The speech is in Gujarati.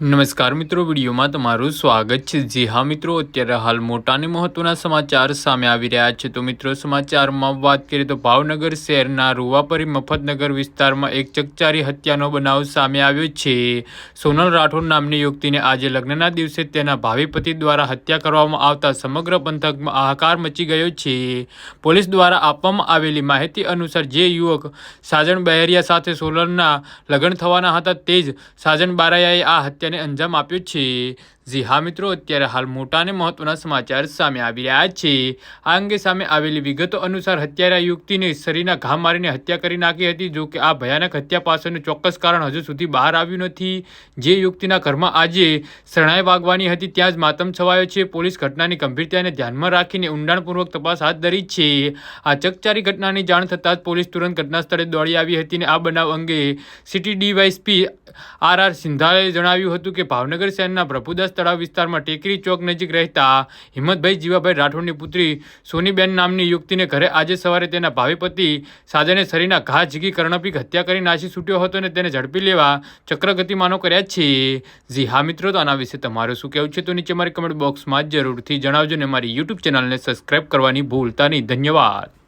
નમસ્કાર મિત્રો, વિડીયોમાં તમારું સ્વાગત છે. જી હા મિત્રો, અત્યારે હાલ મોટા અને મહત્વના સમાચાર સામે આવી રહ્યા છે. તો મિત્રો, સમાચારમાં વાત કરીએ તો ભાવનગર શહેરના રૂવાપરી મફતનગર વિસ્તારમાં એક ચકચારી હત્યાનો બનાવ સામે આવ્યો છે. સોનલ રાઠોડ નામની યુવતીને આજે લગ્નના દિવસે તેના ભાવિ પતિ દ્વારા હત્યા કરવામાં આવતા સમગ્ર પંથકમાં હાહાકાર મચી ગયો છે. પોલીસ દ્વારા આપવામાં આવેલી માહિતી અનુસાર જે યુવક સાજણ બહેરિયા સાથે સોનલના લગ્ન થવાના હતા, તે જ સાજણ બારાયાએ આ હત્યાને અંજામ આપ્યો છે. જી હા મિત્રો, અત્યારે હાલ મોટા અને મહત્વના સમાચાર સામે આવી રહ્યા છે. આ અંગે સામે આવેલી વિગતો અનુસાર હત્યારા યુવતીને શરીરના ઘા મારીને હત્યા કરી નાખી હતી, જો કે આ ભયાનક હત્યા પાછળનું ચોક્કસ કારણ હજુ સુધી બહાર આવ્યું નથી. જે યુવતીના ઘરમાં આજે શરણાઈ વાગવાની હતી, ત્યાં જ માતમ છવાયો છે. પોલીસ ઘટનાની ગંભીરતાને ધ્યાનમાં રાખીને ઊંડાણપૂર્વક તપાસ હાથ ધરી છે. આ ચકચારી ઘટનાની જાણ થતાં જ પોલીસ તુરંત ઘટના સ્થળે દોડી આવી હતી અને આ બનાવ અંગે સિટી ડીવાયસપી આર આર સિંધાએ જણાવ્યું હતું કે ભાવનગર શહેરના પ્રભુદાસ તળાવ વિસ્તારમાં ટેકરી ચોક નજીક રહેતા હિંમતભાઈ જીવાભાઈ રાઠોડની પુત્રી સોનીબેન નામની યુવતીને ઘરે આજે સવારે તેના ભાવિ પતિ સાજને શરીરના ઘા ઝીકી કર્ણપીક હત્યા કરી નાસી છૂટ્યો હતો અને તેને ઝડપી લેવા ચક્રગતિમાનો કર્યા છે. જી હા મિત્રો, તો આના વિશે તમારું શું કહેવું છે તો નીચે મારી કમેન્ટ બોક્સમાં જરૂરથી જણાવજો ને મારી યુટ્યુબ ચેનલને સબસ્ક્રાઈબ કરવાની ભૂલતા નહીં. ધન્યવાદ.